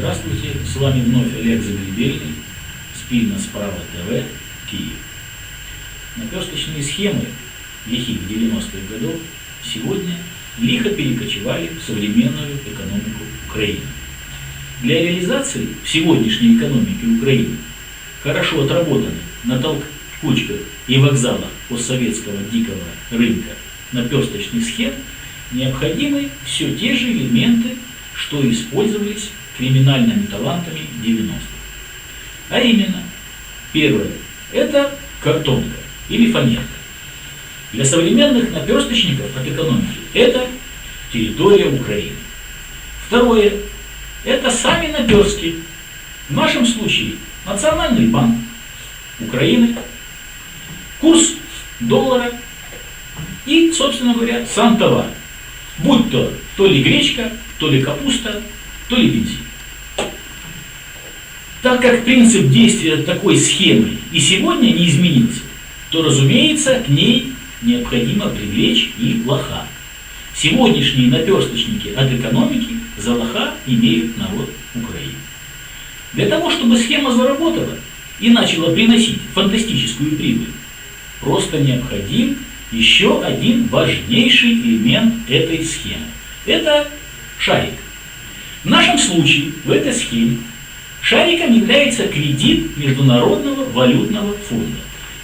Здравствуйте, с вами вновь Олег Загребельный, спільно справа ТВ, Киев. Наперсточные схемы лихих 90-х годов сегодня лихо перекочевали в современную экономику Украины. Для реализации в сегодняшней экономике Украины хорошо отработаны на толкучках и вокзалах постсоветского дикого рынка наперсточных схем необходимы все те же элементы, что использовались криминальными талантами 90-х. А именно, первое, это картонка или фанерка. Для современных наперсточников от экономики это территория Украины. Второе, это сами наперстки. В нашем случае Национальный банк Украины, курс доллара и, собственно говоря, сам товар. Будь то то ли гречка, то ли капуста, то ли бензин. Так как принцип действия такой схемы и сегодня не изменился, то, разумеется, к ней необходимо привлечь и лоха. Сегодняшние наперсточники от экономики за лоха имеют народ Украины. Для того, чтобы схема заработала и начала приносить фантастическую прибыль, просто необходим еще один важнейший элемент этой схемы. Это шарик. В нашем случае в этой схеме шариком является кредит Международного валютного фонда.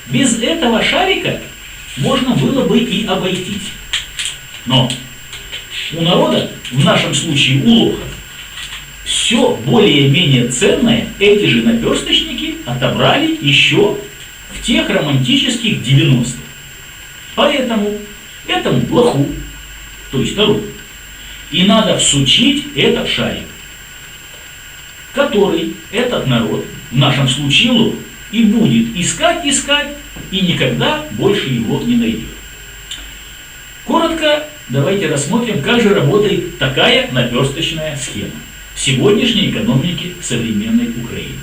Без этого шарика можно было бы и обойтись. Но у народа, в нашем случае у лоха, все более-менее ценное эти же наперсточники отобрали еще в тех романтических 90-х. Поэтому этому лоху, то есть народу, и надо всучить этот шарик, который этот народ, в нашем случае лох, и будет искать, искать, и никогда больше его не найдет. Коротко давайте рассмотрим, как же работает такая наперсточная схема в сегодняшней экономике современной Украины.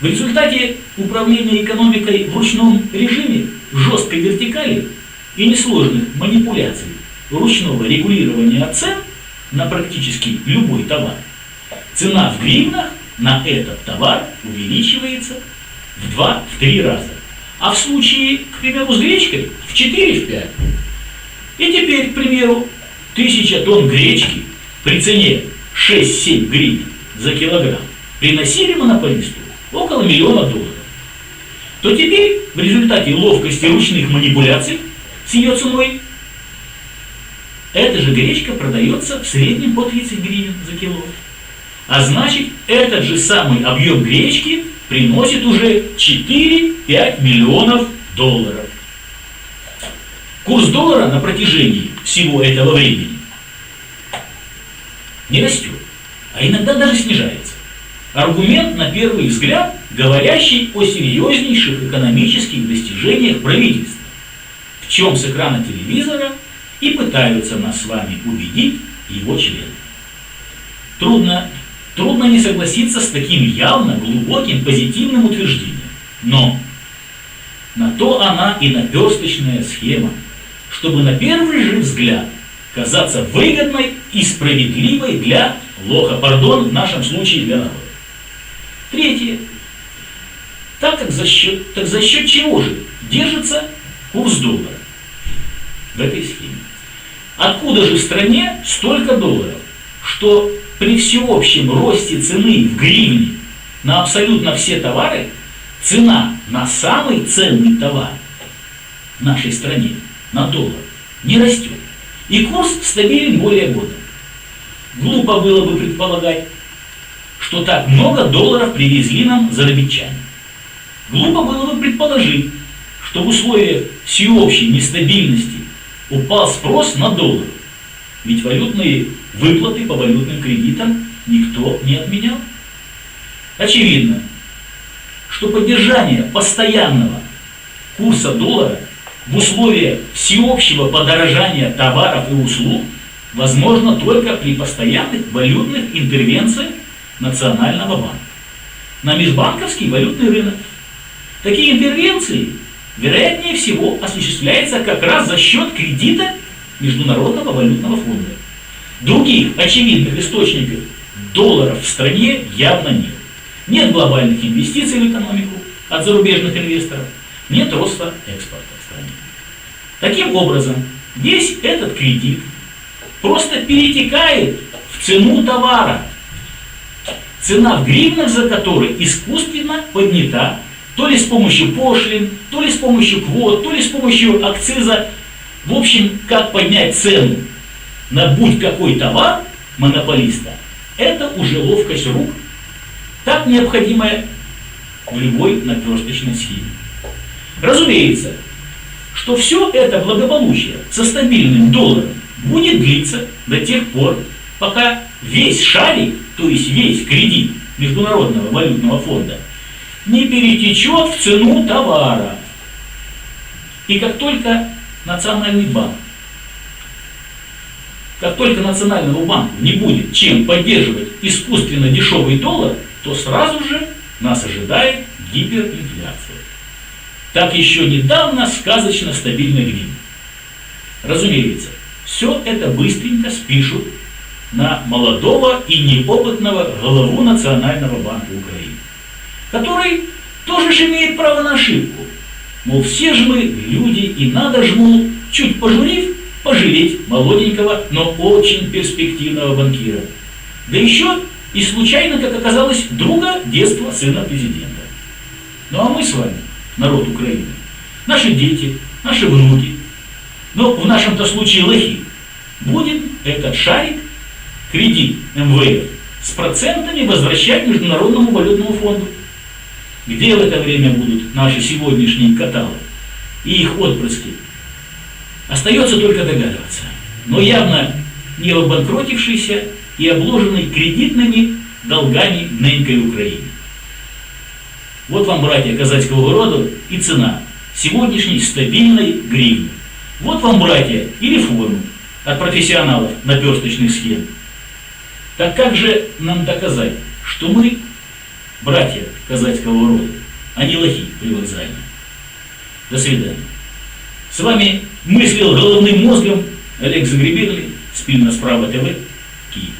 В результате управления экономикой в ручном режиме, жесткой вертикали и несложных манипуляций ручного регулирования цен на практически любой товар, цена в гривнах на этот товар увеличивается в 2-3 раза. А в случае, к примеру, с гречкой в 4-5. И теперь, к примеру, 1000 тонн гречки при цене 6-7 гривен за килограмм приносили монополисту около миллиона долларов. То теперь в результате ловкости ручных манипуляций с ее ценой эта же гречка продается в среднем по 30 гривен за кило. А значит, этот же самый объем гречки приносит уже 4-5 миллионов долларов. Курс доллара на протяжении всего этого времени не растет, а иногда даже снижается. Аргумент, на первый взгляд, говорящий о серьезнейших экономических достижениях правительства, в чем с экрана телевизора – и пытаются нас с вами убедить его члены. Трудно, трудно не согласиться с таким явно глубоким позитивным утверждением. Но на то она и наперсточная схема, чтобы на первый же взгляд казаться выгодной и справедливой для лоха, пардон, в нашем случае для народа. Третье. Так как за счет, так за счет чего же держится курс доллара в этой схеме? Откуда же в стране столько долларов, что при всеобщем росте цены в гривне на абсолютно все товары, цена на самый ценный товар в нашей стране, на доллар, не растет. И курс стабилен более года. Глупо было бы предполагать, что так много долларов привезли нам зарабичане. Глупо было бы предположить, что в условиях всеобщей нестабильности упал спрос на доллар. Ведь валютные выплаты по валютным кредитам никто не отменял. Очевидно, что поддержание постоянного курса доллара в условиях всеобщего подорожания товаров и услуг возможно только при постоянных валютных интервенциях Национального банка на межбанковский валютный рынок. Такие интервенции вероятнее всего осуществляется как раз за счет кредита Международного валютного фонда. Других очевидных источников долларов в стране явно нет. Нет глобальных инвестиций в экономику от зарубежных инвесторов, нет роста экспорта в стране. Таким образом, весь этот кредит просто перетекает в цену товара, цена в гривнах за который искусственно поднята то ли с помощью пошлин, то ли с помощью квот, то ли с помощью акциза. В общем, как поднять цену на будь какой товар монополиста, это уже ловкость рук, так необходимая в любой наперсточной схеме. Разумеется, что все это благополучие со стабильным долларом будет длиться до тех пор, пока весь шарик, то есть весь кредит Международного валютного фонда, не перетечет в цену товара. И как только Национальный банк, как только Национальному банку не будет чем поддерживать искусственно дешевый доллар, то сразу же нас ожидает гиперинфляция. Так еще недавно сказочно стабильный гривен. Разумеется, все это быстренько спишут на молодого и неопытного главу Национального банка Украины, который тоже же имеет право на ошибку. Мол, все же мы люди, и надо мол, чуть пожурив, пожалеть молоденького, но очень перспективного банкира. Да еще и случайно, как оказалось, друга детства сына президента. Ну а мы с вами, народ Украины, наши дети, наши внуки, но в нашем-то случае лохи, будем этот шарик кредит МВФ с процентами возвращать Международному валютному фонду. Где в это время будут наши сегодняшние каталы и их отпрыски? Остается только догадываться. Но явно не обанкротившийся и обложенный кредитными долгами нынькой Украине. Вот вам, братья казацкого рода, и цена сегодняшней стабильной гривны. Вот вам, братья, и реформы от профессионалов наперсточных схем. Так как же нам доказать, что мы братья казацкого рода, а не лохи привокзальные? До свидания. С вами мыслил головным мозгом Олег Загребельный, спильно справа ТВ, Киев.